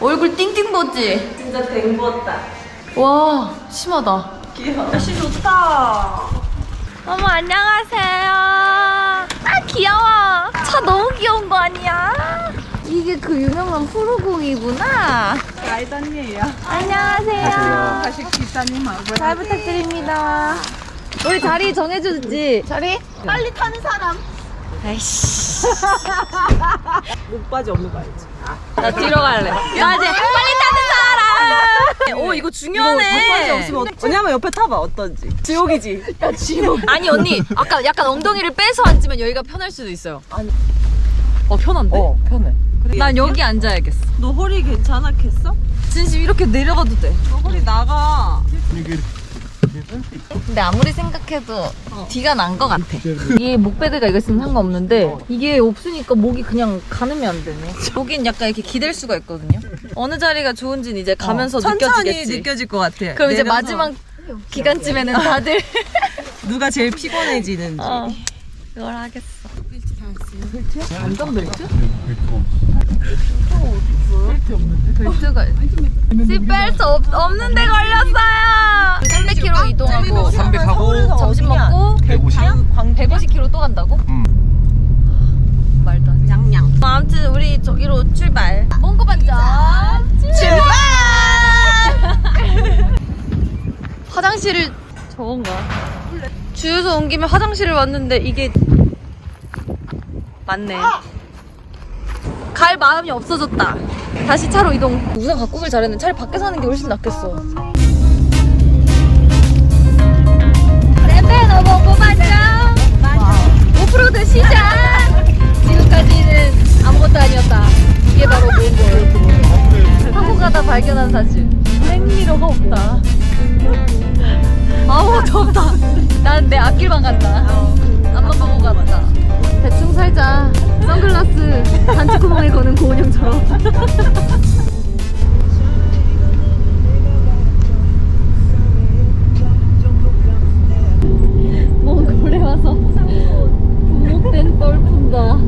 얼굴 띵띵 벗지? 진짜 댕부었다. 와, 심하다. 귀여워. 날씨 좋다. 어머, 안녕하세요. 아, 귀여워. 차 너무 귀여운 거 아니야? 이게 그 유명한 푸르공이구나. 라이다니에요. 안녕하세요. 다시 기사님하고. 잘 부탁드립니다. 우리 자리 정해주지. 자리? 빨리 타는 사람. 아이씨. 목바지 없는 거 알지? 나 뒤로 갈래. 나 이제 빨리 타는 사람. 오, 이거 중요하네. 목바지 없으면 어떡- 왜냐면 옆에 타봐 어떤지. 지옥이지. 아니 언니 아까 약간 엉덩이를 빼서 앉으면 여기가 편할 수도 있어요. 아니. 어 편한데? 편해. 난 여기 앉아야겠어. 너 허리 괜찮았겠어? 진심 이렇게 내려가도 돼. 너 허리 나가. 근데 아무리 생각해도 뒤가 난 것 같아. 이게 목베드가 이거 있으면 상관없는데 이게 없으니까 목이 그냥 가늠이 안 되네. 여긴 약간 이렇게 기댈 수가 있거든요. 어느 자리가 좋은지는 이제 가면서 천천히 느껴지겠지. 느껴질 것 같아. 그럼 이제 내려서 마지막 기간쯤에는 다들 누가 제일 피곤해지는지. 어, 그걸 하겠어. 안전벨트? 벨트가 씨벨트 없, 없는데 걸렸어요 300km 이동하고 300 하고 점심 먹고 150. 150km 또 간다고? 음. 말도 안 돼. 양양. 뭐 아무튼 우리 저기로 출발. 몽고 반점 출발. 화장실을 저건가? 주유소 온 김에 화장실을 왔는데 이게 맞네. 갈 마음이 없어졌다. 다시 차로 이동. 우산 갖고 길 잘했는데 차라리 밖에서 하는 게 훨씬 낫겠어. 램페 너무 고반점. 오프로드 시작! 지금까지는 아무것도 아니었다. 이게 바로 몽골. 타고 가다 발견한 사실. 생미로가 없다. 아우, 덥다. 난 내 앞길만 간다. 앞만 보고 갔다. 대충 살자. 선글라스 단추구멍에 거는 고은형처럼. 몽골에 와서 분목된 뻘 푼다.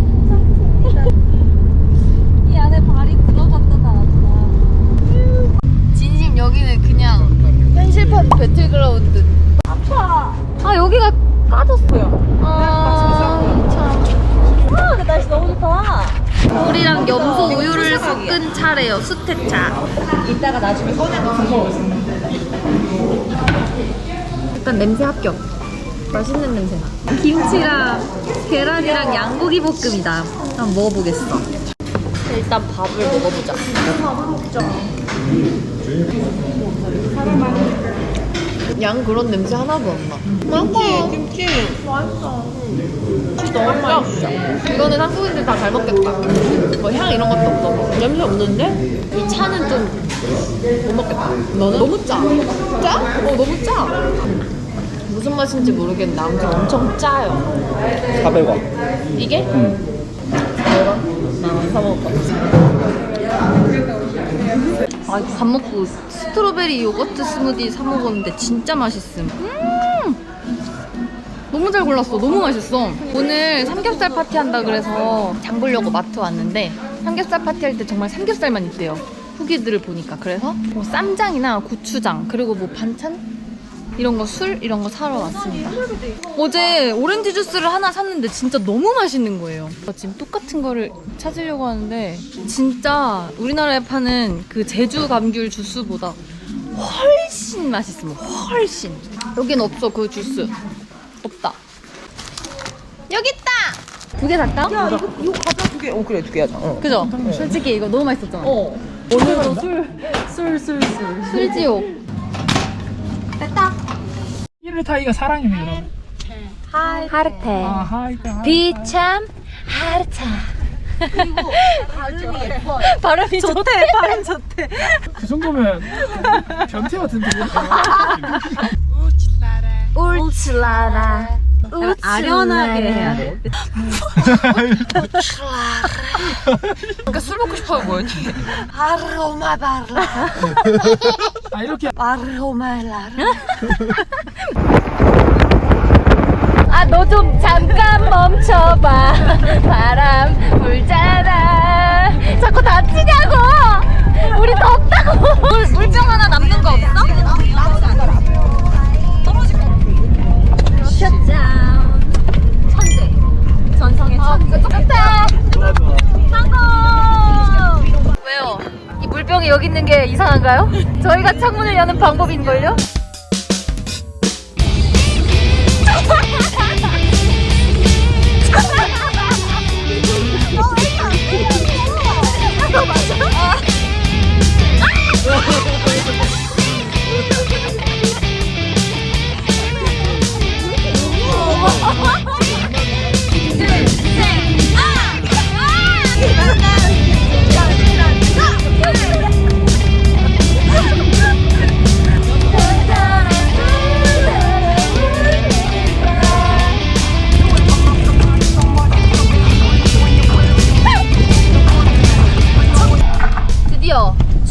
이 안에 발이 들어갔다 나왔다. 진심 여기는 그냥 현실판 배틀그라운드. 아파. 아 여기가 까졌어요. 아 참. 아, 근데 날씨 너무 좋다. 물이랑 염소 우유를 섞은 차래요. 수태차. 이따가 나중에 꺼내놓고 일단 냄새 합격. 맛있는 냄새 나. 김치랑 계란이랑 양고기 볶음이다. 한번 먹어보겠어. 일단 밥을 먹어보자. 밥을 먹자. 양 그런 냄새 하나도 안 나. 맛있어. 김치. 너무 맛있어. 이거는 한국인들 다 잘 먹겠다. 뭐 향 이런 것도 없어서. 냄새 없는데? 이 차는 좀 못 먹겠다. 너는? 너무 짜. 짜? 어, 너무 짜. 무슨 맛인지 모르겠는데 아무튼 엄청 짜요. 400원. 이게? 응. 나사 먹을 것 같아. 아, 밥 먹고 스트로베리 요거트 스무디 사 먹었는데 진짜 맛있음. 음! 너무 잘 골랐어. 너무 맛있어. 오늘 삼겹살 파티 한다 그래서 장 보려고 마트 왔는데 삼겹살 파티 할 때 정말 삼겹살만 있대요. 후기들을 보니까. 그래서 뭐 쌈장이나 고추장 그리고 뭐 반찬? 이런 거 술 이런 거 사러 왔습니다. 어제 오렌지 주스를 하나 샀는데 진짜 너무 맛있는 거예요. 지금 똑같은 거를 찾으려고 하는데 진짜 우리나라에 파는 그 제주 감귤 주스보다 훨씬 맛있습니다. 훨씬. 여긴 없어 그 주스. 없다. 여기 있다. 두 개 살까? 야, 이거, 이거 과자 두 개. 어, 그래, 두 개 하자. 어. 그죠? 솔직히 이거 너무 맛있었잖아. 어. 오늘도 술, 술, 술, 술. 술지옥. 됐다. 타기가 사랑이네 여러분. 하르테. 아 하이가. 비참 하르타. 발음이 예뻐. 발음이 좋대. 발음 좋대. 그 정도면 변태 같은데. 울츠라라. 아련하게 해야 돼. 그러니까 술 먹고 싶어 보였지. 아로마 발라. 아 이렇게 아로마라라. 아 너 좀 잠깐 멈춰봐 바람 불잖아 자꾸 다치냐고 우리 덥다고 물, 물병 하나 남는 거 없어? 게 이상한가요? 저희가 창문을 여는 방법인걸요?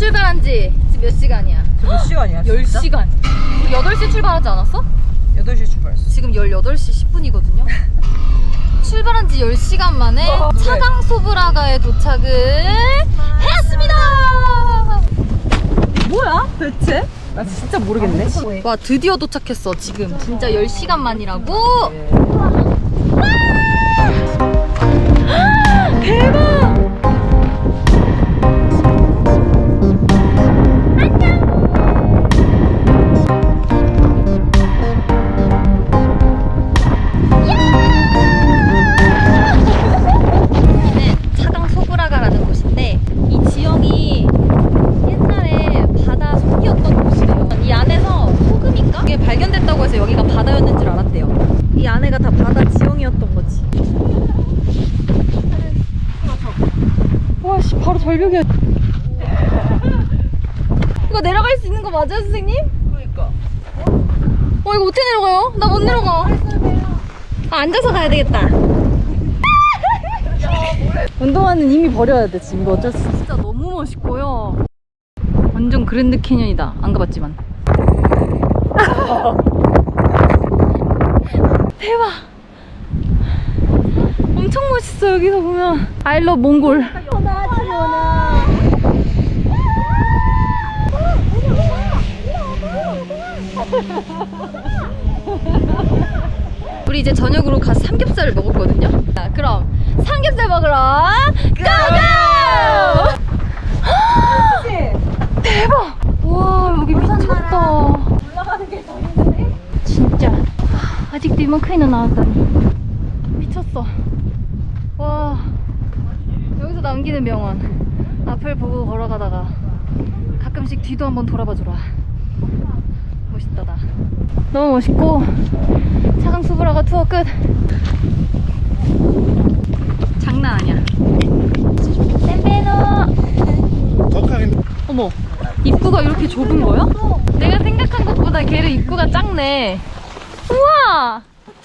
출발한 지 지금 몇 시간이야? 몇 시간이야? 10시간. 우리 8시 출발하지 않았어? 8시에 출발했어. 지금 18시 10분이거든요. 출발한 지 10시간 만에 와, 그래. 차강 소브라가에 도착을 했습니다. 뭐야? 대체? 나 진짜 모르겠네. 와, 드디어 도착했어. 지금 진짜 10시간 만이라고. 대박! 이 안에가 다 바다 지형이었던 거지. 와씨 바로 절벽이야. 이거 내려갈 수 있는 거 맞아요 선생님? 그러니까. 어 이거 어떻게 내려가요? 나 못 내려가. 아, 앉아서 가야 되겠다. 운동화는 이미 버려야 돼 지금 이거 어쩔 수 없어. 진짜 너무 멋있고요. 완전 그랜드 캐년이다. 안 가봤지만. 대박. 엄청 멋있어 여기서 보면. 아이러 몽골. 우리 이제 저녁으로 가서 삼겹살을 먹었거든요. 자, 그럼 삼겹살 먹으러 고고! 대박! 와 여기 미쳤다. 올라가는 게 더 힘드네. 진짜 아, 아직도 이만큼이나 나왔다니 미쳤어. 와 여기서 남기는 명언. 앞을 보고 걸어가다가 가끔씩 뒤도 한번 돌아봐줘라. 멋있다 나. 너무 멋있고 차강 수브라가 투어 끝. 장난 아니야. 덕하게 어머, 입구가 이렇게 좁은 거야? 내가 생각한 것보다 걔를 입구가 작네. 우와!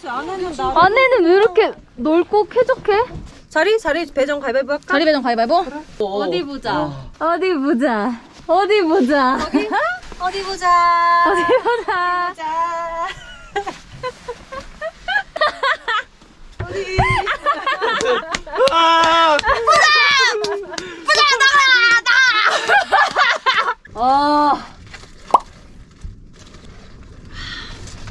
안에는 나. 안에는 왜 이렇게 넓고 쾌적해? 자리? 자리 배정 가위바위보 할까? 자리 배정 가위바위보? 어디 보자. 어디 보자. 어디 보자. 어디 보자. 어디 보자. 자. 아! 아,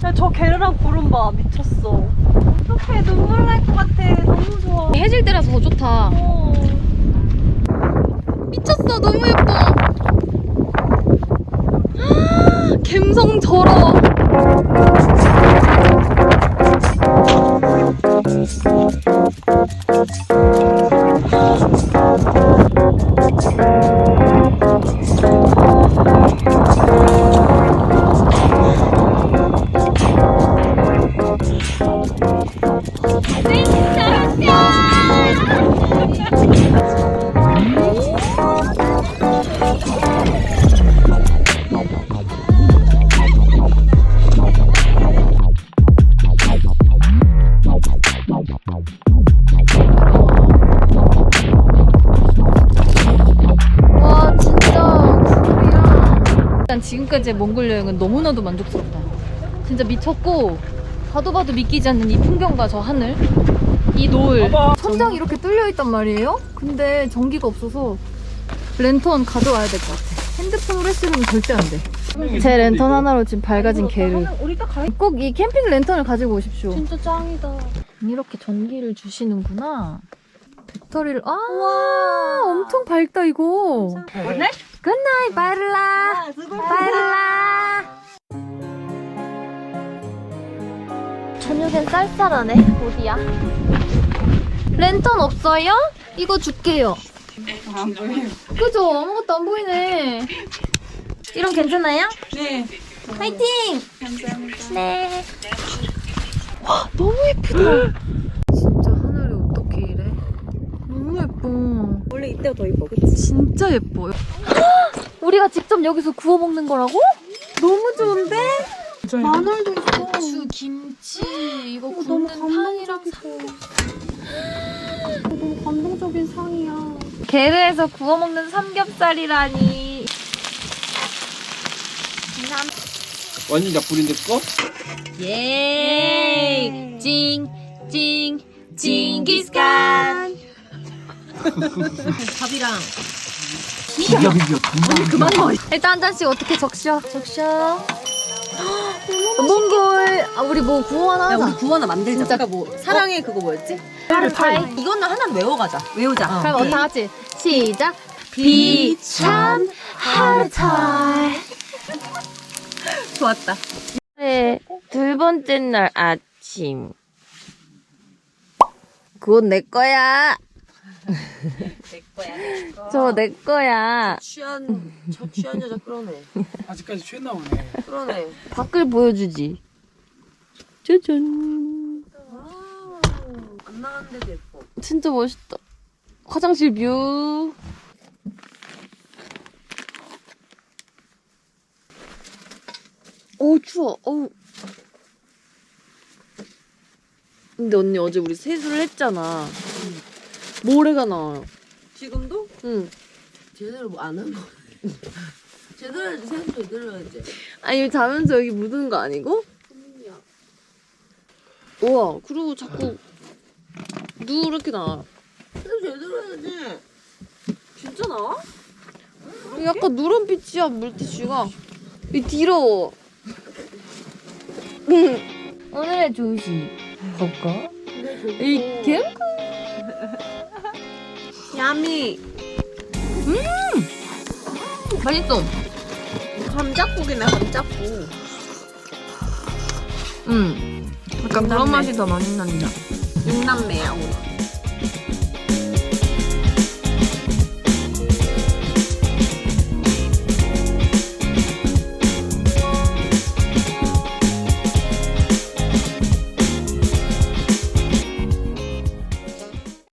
야, 저 게르랑 구름 봐. 미쳤어. 어떡해. 눈물 날 것 같아. 너무 좋아. 해질 때라서 더 좋다. 어. 미쳤어. 너무 예뻐. 갬성 절어. 일단 지금까지의 몽골 여행은 너무나도 만족스럽다. 진짜 미쳤고 봐도 봐도 믿기지 않는 이 풍경과 저 하늘 이 노을. 봐봐. 천장이 이렇게 뚫려 있단 말이에요? 근데 전기가 없어서 랜턴 가져와야 될 것 같아. 핸드폰으로 했으면 절대 안돼제 랜턴 하나로 지금 밝아진 개를. 꼭 이 캠핑 랜턴을 가지고 오십시오. 진짜 짱이다. 이렇게 전기를 주시는구나. 배터리를 아 엄청 밝다 이거 굿나잇? 굿나잇 바를라 바를라 저녁엔 쌀쌀하네 어디야? 랜턴 없어요? 이거 줄게요 안 보여 그죠? 아무것도 안 보이네 이런 괜찮아요? 네. 화이팅! 감사합니다 네 와, 너무 예쁘다 진짜 하늘이 어떻게 이래? 너무 예뻐 원래 이때가 더 이뻐, 그치? 진짜 예뻐요. 우리가 직접 여기서 구워 먹는 거라고? 너무 좋은데? 마늘도 있어. 고추, 김치, 이거 너무 굽는 판이랑 너무 감동적인 상이야. 게르에서 구워 먹는 삼겹살이라니. 완전 약불인데 꺼? 예, 찡, 찡, 징기스칸. 밥이랑. 비벼 비벼 그만 먹어. 일단 한 잔씩 어떻게 적셔? 적셔. 몽골. 아, 우리 뭐 구워 하나 야, 하자. 우리 구워 하나 만들자. 진짜. 아까 뭐, 사랑의 그거 뭐였지? 하르타이. 이거는 하나 외워가자. 외우자. 그럼 다 같이 시작. 비참 하르타이. 좋았다. 네, 둘 번째 날 아침. 그건 내 거야. 내 거야. 저거 내 거야. 취한, 저 취한 여자 끌어내. 아직까지 취했나 보네. 끌어내. 밖을 보여주지. 짜잔. 안 나갔는데도 예뻐. 진짜 멋있다. 화장실 뷰. 어우, 추워. 어우. 근데 언니 어제 우리 세수를 했잖아. 모래가 나와요. 지금도? 응. 제대로 뭐안 한 거. 제대로 해야지, 세수 제대로 해야지. 아니 자면서 여기 묻은 거 아니고? 우와 그리고 자꾸 누렇게 나와 세수 제대로 해야지. 진짜 나와? 약간 누런빛이야 물티슈가 이 뒤로 오늘의 조식 볼까? 이 캠? 야미. 맛있어. 감자국이네 감자국 응. 약간 그런 맛이 더 많이 난다. 육남매야 우리